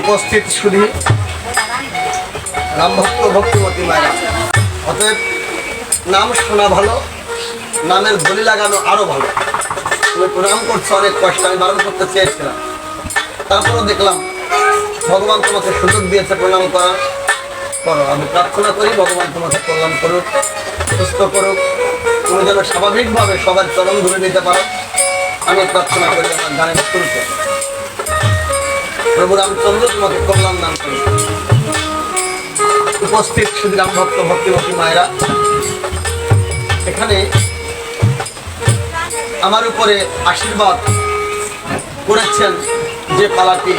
উপস্থিত শুধু রামভক্ত ভক্তিমতী মায়েরা। অতএব নাম শোনা ভালো, নামের বলি লাগানো আরও ভালো। তুমি প্রণাম করছ, অনেক কষ্ট, আমি বারণ করতে চেয়েছিলাম। তারপরেও দেখলাম, ভগবান তোমাকে সুযোগ দিয়েছে প্রণাম করার। করো, আমি প্রার্থনা করি, ভগবান তোমাকে কল্যাণ করুক, সুস্থ করুক। তুমি যেন স্বাভাবিকভাবে সবার চরণ ধরে নিতে পারো। আমি প্রার্থনা করি, আমার গানের শুরুতে। প্রভু রামচন্দ্র তোমাকে কল্যাণ দান করি উপস্থিত শ্রীরাম ভক্ত ভক্তিমতী মায়েরা। এখানে আমার উপরে আশীর্বাদ করেছেন যে পালাটি।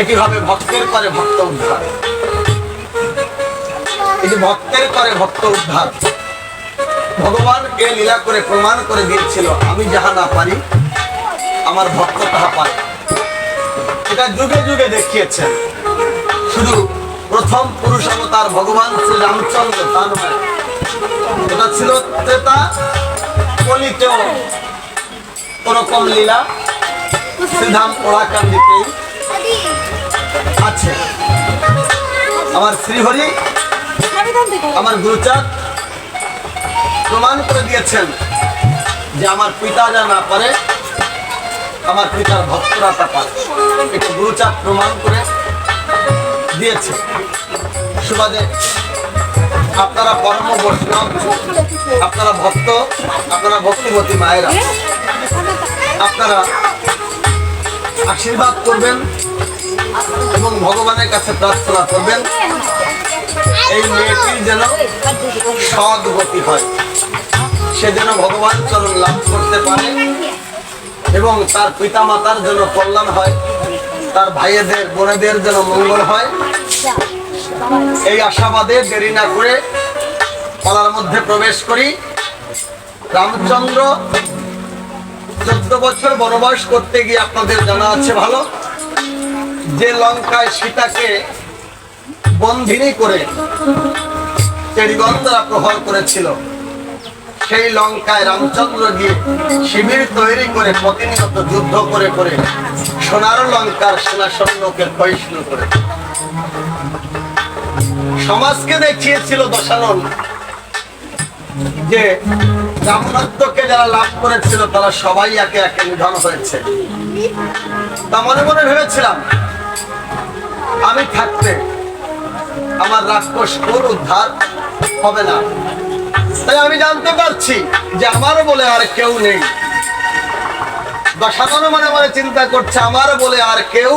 এটি হবে ভক্তের করে ভক্ত উদ্ধার। এটি ভক্তের করে ভক্ত উদ্ধার। ভগবান এ লীলা করে প্রমাণ করে দিয়েছিল, আমি যাহা না পারি, আমার ভক্ত তাহা পারে এটা যুগে যুগে দেখিয়েছেন। শুধু প্রথম পুরুষ অবতার ভগবান শ্রী রামচন্দ্র তা নয়। এটা ছিল ত্রেতা কলিতেও ওরকম লীলা শ্রীধাম ওড়াকান্দিতেই আছে। আমার শ্রীহরি, আমার গুরুচাঁদ প্রমাণ করে দিয়েছেন যে আমার পিতা যা না পারে আমার পিতার ভক্তরা তা পারে এটা প্রমাণ করে দিয়েছে। সুবাদে আপনারা পরম বৈষ্ণব, আপনারা ভক্ত, আপনারা ভক্তিমতী মায়েরা, আপনারা আশীর্বাদ করবেন এবং ভগবানের কাছে প্রার্থনা করবেন, এই মেয়েটির যেন সৎ গতি হয়। সে যেন ভগবান চরণ লাভ করতে পারে। এবং তার পিতা মাতার জন্য কল্যাণ হয়, তার ভাইয়েদের, বোনেদের যেন মঙ্গল হয়। এই আশাবাদে দেরি না করে পালার মধ্যে প্রবেশ করি। রামচন্দ্র চোদ্দ বছর বনবাস করতে গিয়ে আপনাদের জানা আছে ভালো। যে লঙ্কায় সীতাকে বন্ধিনী করে চেরিগন্ধরা প্রহর করেছিল। সেই লঙ্কায় রামচন্দ্র গিয়ে শিবির তৈরি করে প্রতিনিয়ত যুদ্ধ করে করে সোনার লঙ্কার সেনা সৈন্যকে ক্ষয়িষ্ণু করে। সমাজকে দেখিয়েছিল দশানন যে ব্রাহ্মণত্বকে যারা লাভ করেছিল, তারা সবাই একে একে নিধন হয়েছে। তা মনে মনে ভেবেছিলাম, আমি থাকতে আমার রাক্ষস কোন উদ্ধার হবে না। তাই আমি জানতে পারছি যে আমার বলে আর কেউ নেই। দশানন মনে মনে চিন্তা করছে, আমার বলে আর কেউ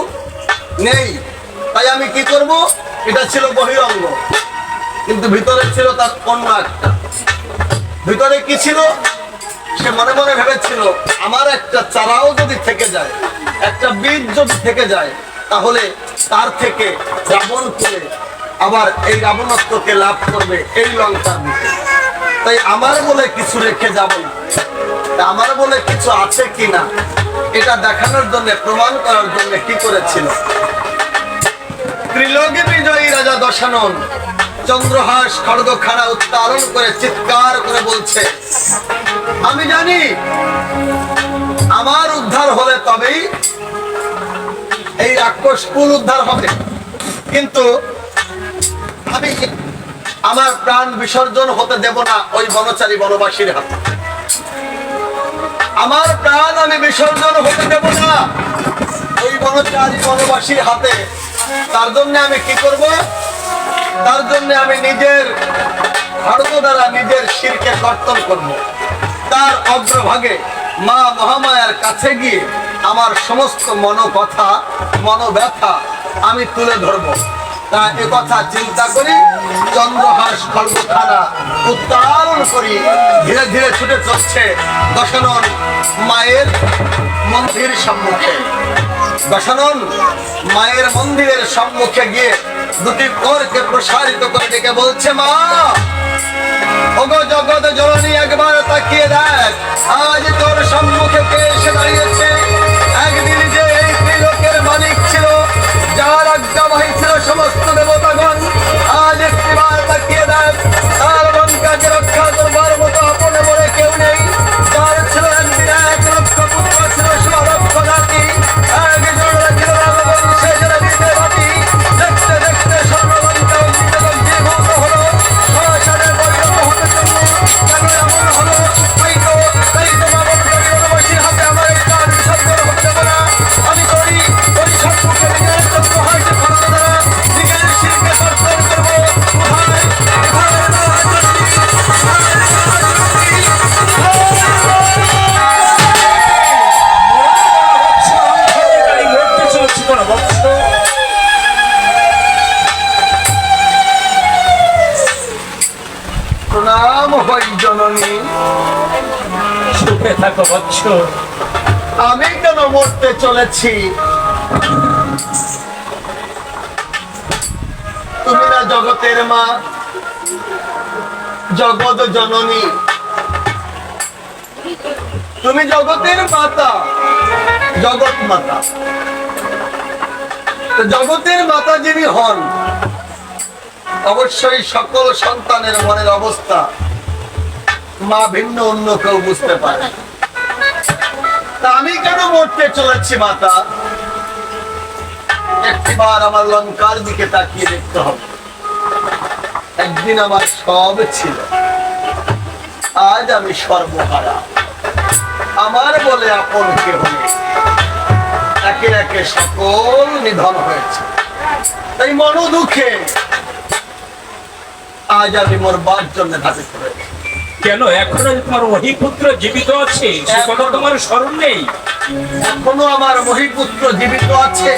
নেই। তাই আমি কি করব? এটা ছিল বহিরঙ্গ। কিন্তু ভিতরে ছিল তার অন্য একটা। ভিতরে কি ছিল? সে মনে মনে ভেবেছিল, আমার একটা চারাও যদি থেকে যায়, একটা বীজ যদি থেকে যায়, তাহলে তার থেকে রাবণ করে আবার এই রাবণত্বকে লাভ করবে এই লঙ্কার দিকে। তাই আমার বলে কিছু রেখে যাব না। আমার বলে কিছু আছে কিনা? এটা দেখানোর জন্য, প্রমাণ করার জন্য কি করেছিল? ত্রিলোকে বিজয়ী রাজা দশানন চন্দ্রহাস খড়গখানা উত্তারণ করে চিৎকার করে বলছে, আমি জানি, আমার উদ্ধার হলে তবেই এই রাক্ষস কুল উদ্ধার হবে। কিন্তু আমি আমার প্রাণ বিসর্জন হতে দেব না ওই বনচারী বনবাসীর হাতে। আমার প্রাণ আমি বিসর্জন হতে দেব না ওই বনচারী বনবাসীর হাতে। তার জন্য আমি কি করব? তার জন্য আমি নিজের খড়গ দ্বারা নিজের শিরকে কর্তন করব। তার অগ্রভাগে মা মহামায়ার কাছে গিয়ে আমার সমস্ত মনোকথা, মনোব্যথা আমি তুলে ধরবো। তা চিন্তা করি, চন্দ্রহাস খড়গখানা উত্তারণ করি। ধীরে ধীরে ছুটে চলছে মায়ের মন্দির সম্মুখে। মায়ের মন্দিরের সম্মুখে গিয়ে দুটি করকে প্রসারিত করে ডেকে বলছে, মা জগৎ জননী, একবার তাকিয়ে দেখ, আজ তোর সম্মুখে কে এসে দাঁড়িয়েছে? একদিন যে এই ত্রিলোকের মালিক ছিল, যার আজ্ঞাবাহী আমি কেন মরতে চলেছি? তুমি না জগতের মা, জগৎ জননী। তুমি জগতের মাতা, জগৎ মাতা। জগতের মাতা যিনি হন, অবশ্যই সকল সন্তানের মনের অবস্থা মা ভিন্ন, অন্য কেউ বুঝতে পারে। তা আমি কেন মরতে চলেছি, মাতা? একটিবার আমার লঙ্কার দিকে তাকিয়ে দেখতে হবে। একদিন আমার সব ছিল। আজ আমি সর্বহারা। আমার বলে আপন কেহ নেই। একে একে সকল নিধন হয়েছে। তাই মন দুঃখে। আজ আমি মরবার জন্য ধাপে পড়েছি কেন? এখনও তোমার অহিপুত্র জীবিত আছে? সে কথা তোমার স্মরণ নেই? এখনও আমার মহিপুত্র জীবিত আছে।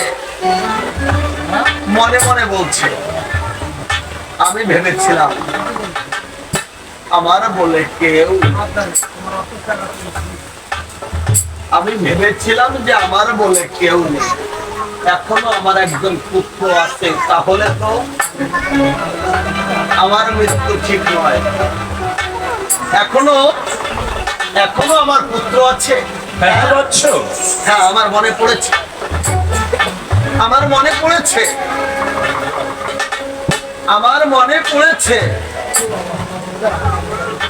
মনে মনে বলছে আমি ভেবেছিলাম আমার বলে কেউ আমি ভেবেছিলাম যে আমার বলে কেউ নেই। এখনও আমার একজন পুত্র আছে তাহলে তো আমার মৃত্যু ঠিক নয়। এখনও এখনও আমার পুত্র আছে। হ্যাঁ হ্যাঁ আমার মনে পড়েছে। আমার মনে পড়েছে। আমার মনে পড়েছে।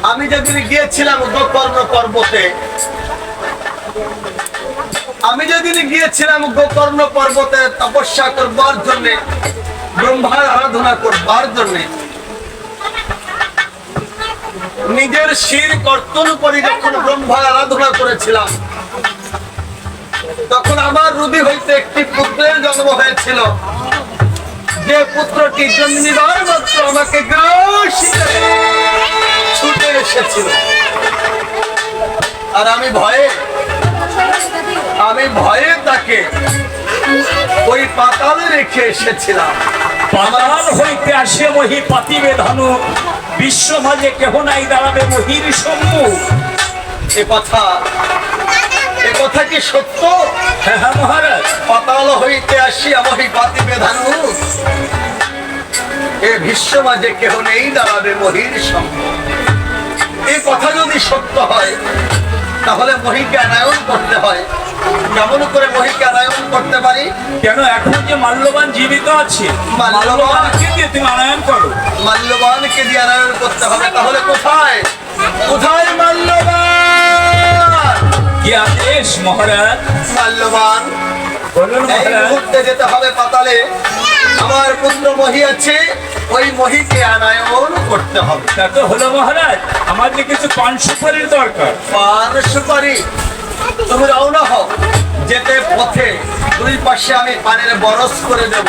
আমি যেদিন গিয়েছিলাম গোকর্ণ পর্বতে আমি যেদিন গিয়েছিলাম গোকর্ণ পর্বতে তপস্যা করবার জন্যে ব্রহ্মার আরাধনা করবার জন্য নিজের শির কর্তন করে যখন ব্রহ্মার আরাধনা করেছিলাম। তখন আমার রুদি হইতে একটি পুত্রের জন্ম হয়েছিল। যে পুত্রটি জন্মিবার মাত্র আমাকে ছুটে এসেছিল। আর আমি ভয়ে আমি ভয়ে তাকে ওই পাতালে রেখে এসেছিলাম। পাতাল হইতে আসে মহি পাতিবে ধনু বিশ্ব মাঝে কেহ নাই দাঁড়াবে মহির সম্মুখ এ কথা এ কথা কি সত্য? হ্যাঁ হ্যাঁ মহারাজ। পাতাল হইতে আসি আমি পাতি ধানু এ বিশ্ব মাঝে কেহ নেই দাঁড়াবে মহির সঙ্গ এই কথা যদি সত্য হয় তাহলে মহিকে আনায়ন করতে হয়। কেমন করে মহিকে আনায়ন করতে পারি? কেন এখন যে মাল্যবান জীবিত আছে মাল্যবানকে দিয়ে তুমি আনয়ন করো। মাল্যবানকে দিয়ে আনায়ন করতে হবে। তাহলে কোথায়? কোথায় মাল্যবান? কি আদেশ মহারাজ? মাল্যবান। বলুন এই মহারাজ। মুহূর্তে যেতে হবে পাতালে। আমার পুত্র মহি আছে ওই মহিকে আনায়ন করতে হবে। তা তো হলো মহারাজ আমার যে কিছু পান সুপারির দরকার। পান সুপারি? তুমি রওনা হও যেতে পথে দুই পাশে আমি পানের বরস করে দেব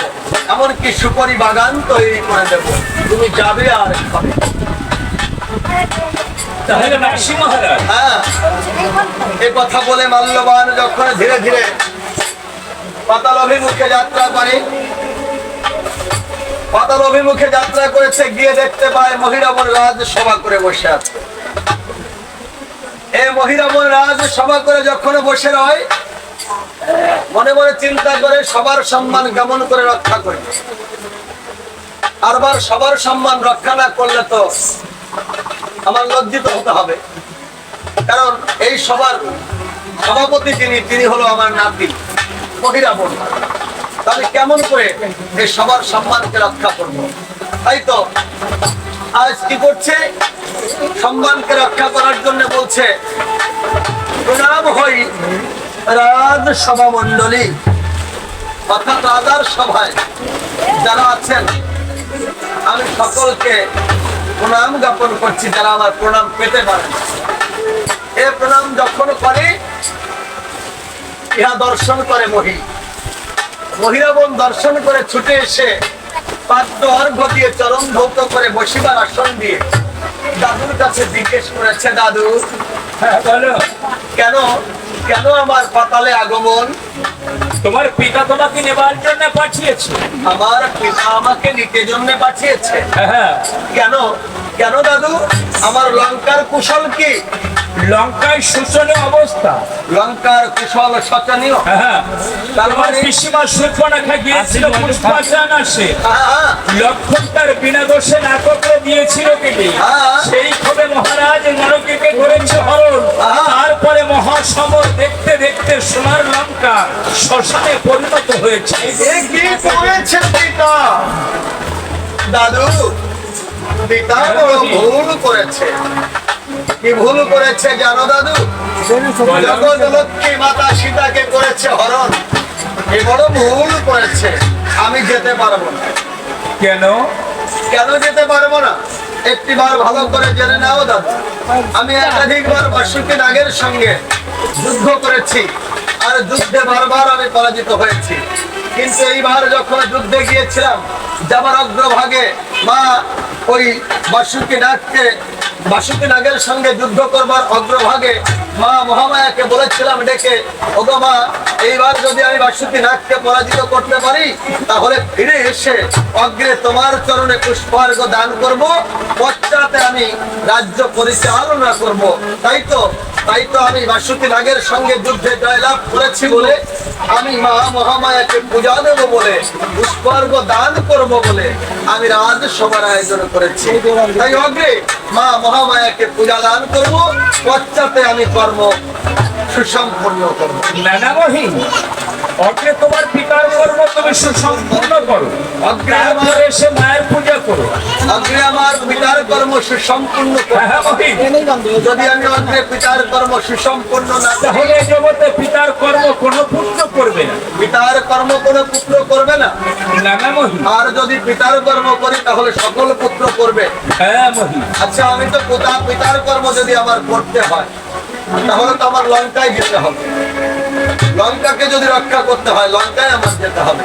এমনকি সুপারি বাগান তৈরি করে দেব। তুমি যাবে আর খাবে। হ্যাঁ এ কথা বলে মাল্যবান যখন ধীরে ধীরে পাতাল অভিমুখে যাত্রা করে পাতাল অভিমুখে যাত্রা করেছে গিয়ে দেখতে পায় মহিরামন রাজ সভা করে বসে আছে। সভা করে যখন বসে মনে মনে চিন্তা করে সবার সম্মান কেমন করে রক্ষা সবার সম্মান রক্ষা না করলে তো আমার লজ্জিত হতে হবে। কারণ এই সবার সভাপতি যিনি তিনি হলো আমার নাতি, মহিলা তাহলে কেমন করে এই সবার সম্মানকে রক্ষা করব? তাই তো আজ কি করছে? সম্মানকে রক্ষা করার জন্য বলছে। প্রণাম হই রাজ সভা মন্ডলী অর্থাৎ রাজার সভায় যারা আছেন, আমি সকলকে প্রণাম জ্ঞাপন করছি, যারা আমার প্রণাম পেতে পারেন। এ প্রণাম যখন করে, ইহা দর্শন করে মহি। মহিলাবন দর্শন করে ছুটে এসে দিয়ে চরণ ধৌত করে বসিবার আসন দিয়ে দাদুর কাছে জিজ্ঞেস করেছে দাদু হ্যাঁ বলো। কেন কেন আমার পাতালে আগমন? তোমার পিতা তোমাকে নেবার জন্য পাঠিয়েছে। আমার পিতা আমাকে নিতে জন্য পাঠিয়েছে। হ্যাঁ হ্যাঁ। কেন কেন দাদু? আমার লঙ্কার কুশল কি? লঙ্কায় শোচনীয় অবস্থা। লঙ্কার কুশল শোচনীয়। হ্যাঁ তার মানে পিসিমা সুর্পনাখা গিয়েছিল পুষ্পাচান আসে। হ্যাঁ, লক্ষণ তার বিনা দোষে নাটকরে দিয়েছিল কেটে। হ্যাঁ। সেই ক্ষোভে মহারাজ নরকেকে করেছে হরণ। হ্যাঁ। তারপরে মহাসমর দেখতে দেখতে সোনার লঙ্কা শ্মশানে পরিণত হয়েছে। কি করেছে পিতা? দাদু পিতা বড় ভুল করেছে। কি ভুল করেছে জানো দাদু? জগৎলক্ষ্মী মাতা সীতাকে করেছে হরণ এ বড় ভুল করেছে। আমি যেতে পারব না। কেন? কেন যেতে পারব না? একটিবার ভালো করে জেনে নাও দাদা। আমি একাধিকবার বাসুকি নাগের সঙ্গে যুদ্ধ করেছি আর যুদ্ধে বারবার আমি পরাজিত হয়েছি। কিন্তু এইবার যখন যুদ্ধে গিয়েছিলাম যাবার অগ্রভাগে মা ওই বাসুকি নাগকে বাসুকি নাগের সঙ্গে যুদ্ধ করবার অগ্রভাগে মা মহামায়াকে বলেছিলাম ডেকে, ওগো মা, এইবার যদি আমি বাসুকি নাগকে পরাজিত করতে পারি, তাহলে ফিরে এসে অগ্রে তোমার চরণে পুষ্পার্ঘ দান করব, পশ্চাতে আমি রাজ্য পরিচালনা করব। তাই তো তাই তো আমি বাসুতি নাগের সঙ্গে যুদ্ধে জয়লাভ করেছি বলে আমি মা মহামায়াকে পূজা দেবো বলে পুষ্পর্গ দান করব বলে আমি রাজ সভার আয়োজন করেছি। তাই অগ্রে মা মহামায়াকে পূজা দান করব, পশ্চাতে আমি কর্ম অগ্রে তোমার পিতার কর্ম তুমি সুসম্পূর্ণ করো। অগ্রে আমার এসে মায়ের পূজা করো। অগ্রে আমার পিতার কর্ম সুসম্পূর্ণ হ্যাঁ যদি আমি অগ্রে পিতার কর্ম না তাহলে জগতে পিতার কর্ম কোনো পুত্র করবে না। পিতার কর্ম কোনো পুত্র করবে না। আর যদি পিতার কর্ম করি তাহলে সকল পুত্র করবে। হ্যাঁ আচ্ছা আমি তো পিতা পিতার কর্ম যদি আমার করতে হয় তাহলে তো আমার লঙ্কায় যেতে হবে। লঙ্কাকে যদি রক্ষা করতে হয় লঙ্কায় আমার যেতে হবে।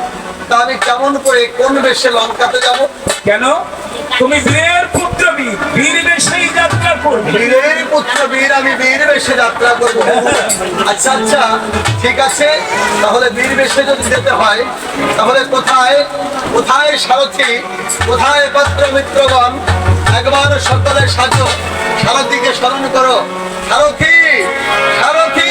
তা আমি কেমন করে কোন বেশে লঙ্কাতে যাব? কেন? তুমি বীরের পুত্র বীর বীর বেশেই যাত্রা করবে। বীরের পুত্র বীর আমি বীর বেশে যাত্রা করব। আচ্ছা আচ্ছা ঠিক আছে। তাহলে বীর বেশে যদি যেতে হয় তাহলে কোথায় কোথায় সারথি কোথায় পাত্র মিত্রগণ একবার সকলে সাজো সারথিকে স্মরণ করো। সারথি সারথি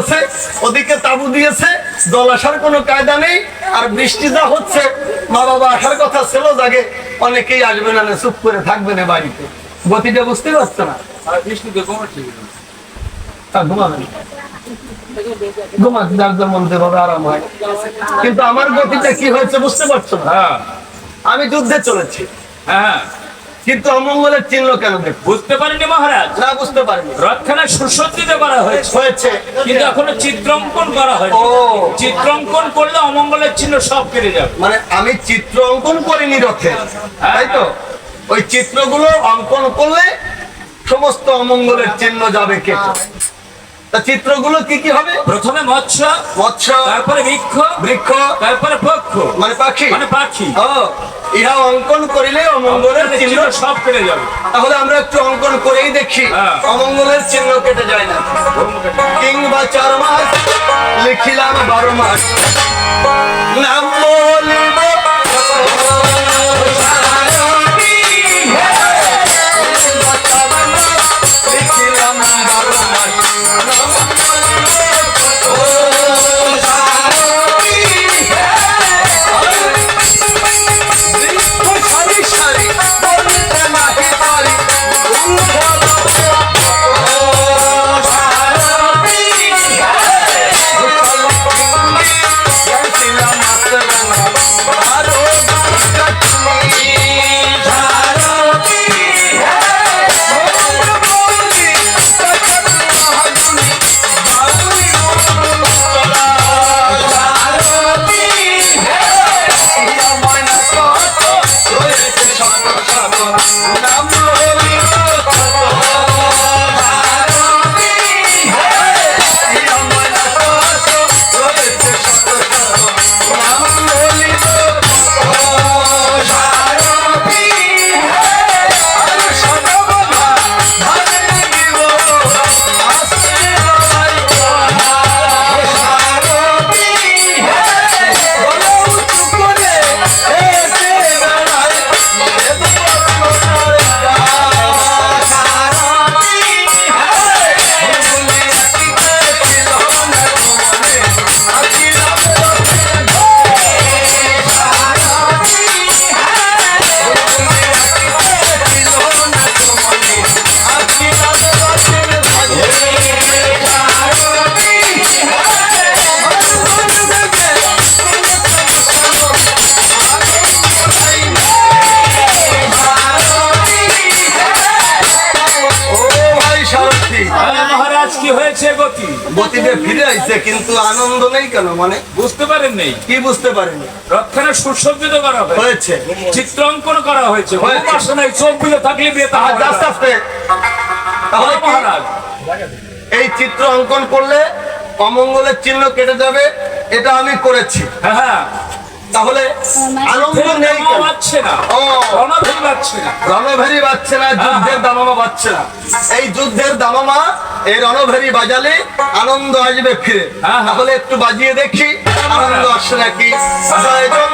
আছে ওদিকে তাবু দিয়েছে জল আসার কোনো কায়দা নেই আর বৃষ্টি যা হচ্ছে মা বাবা আসার কথা ছিল জাগে অনেকেই আসবে না চুপ করে থাকবে না বাড়িতে। গতিটা বুঝতে পারছ না? ঘুমাক যার যেমন যেভাবে আরাম হয়। কিন্তু আমার গতিটা কি হয়েছে বুঝতে পারছ না? হ্যাঁ। আমি যুদ্ধে চলেছি। হ্যাঁ। কিন্তু অমঙ্গলের চিহ্ন কেন বুঝতে পারেনি মহারাজ। না বুঝতে পারেনি। রথখানা সুসজ্জিত করা হয়েছে। হয়েছে। কিন্তু এখনও চিত্রাঙ্কন করা হয় চিত্রঙ্কন করলে অমঙ্গলের চিহ্ন সব কেটে যাবে। মানে আমি চিত্র অঙ্কন করিনি রক্ষে তাই তো? ওই চিত্রগুলো অঙ্কন করলে সমস্ত অমঙ্গলের চিহ্ন যাবে কে তা চিত্রগুলো কি কি হবে? প্রথমে মৎস্য মৎস্য তারপরে বৃক্ষ বৃক্ষ তারপরে পক্ষ। মানে পাখি। মানে পাখি। ইহা অঙ্কন করিলে অমঙ্গলের চিহ্ন সব কেটে যাবে। তাহলে আমরা একটু অঙ্কন করেই দেখি। হ্যাঁ। অমঙ্গলের চিহ্ন কেটে যায় না। কিংবা চার মাস লিখিলাম বারো মাস। নাম বলিব আনন্দ নেই কেন? মানে বুঝতে পারেন নেই কি বুঝতে পারিনি? রথখানা সুসজ্জিত করা হয়েছে। হয়েছে চিত্রাঙ্কন করা হয়েছে। উপাসনায় চোখ বুঝে থাকলে বিয়ে তা আর হবে না। আস্তে আস্তে। তাহলে মহারাজ। এই চিত্র অঙ্কন করলে অমঙ্গলের চিহ্ন কেটে যাবে এটা আমি করেছি। হ্যাঁ হ্যাঁ। তাহলে আনন্দ নেই কেন? না। রণভেরি বাজছে না যুদ্ধের দামামা বাজছে না এই যুদ্ধের দামামা এই রণভেরি বাজালে আনন্দ আসবে ফিরে হ্যাঁ, হ্যাঁ। তাহলে একটু বাজিয়ে দেখি আনন্দ আসছে নাকি জয়। জয়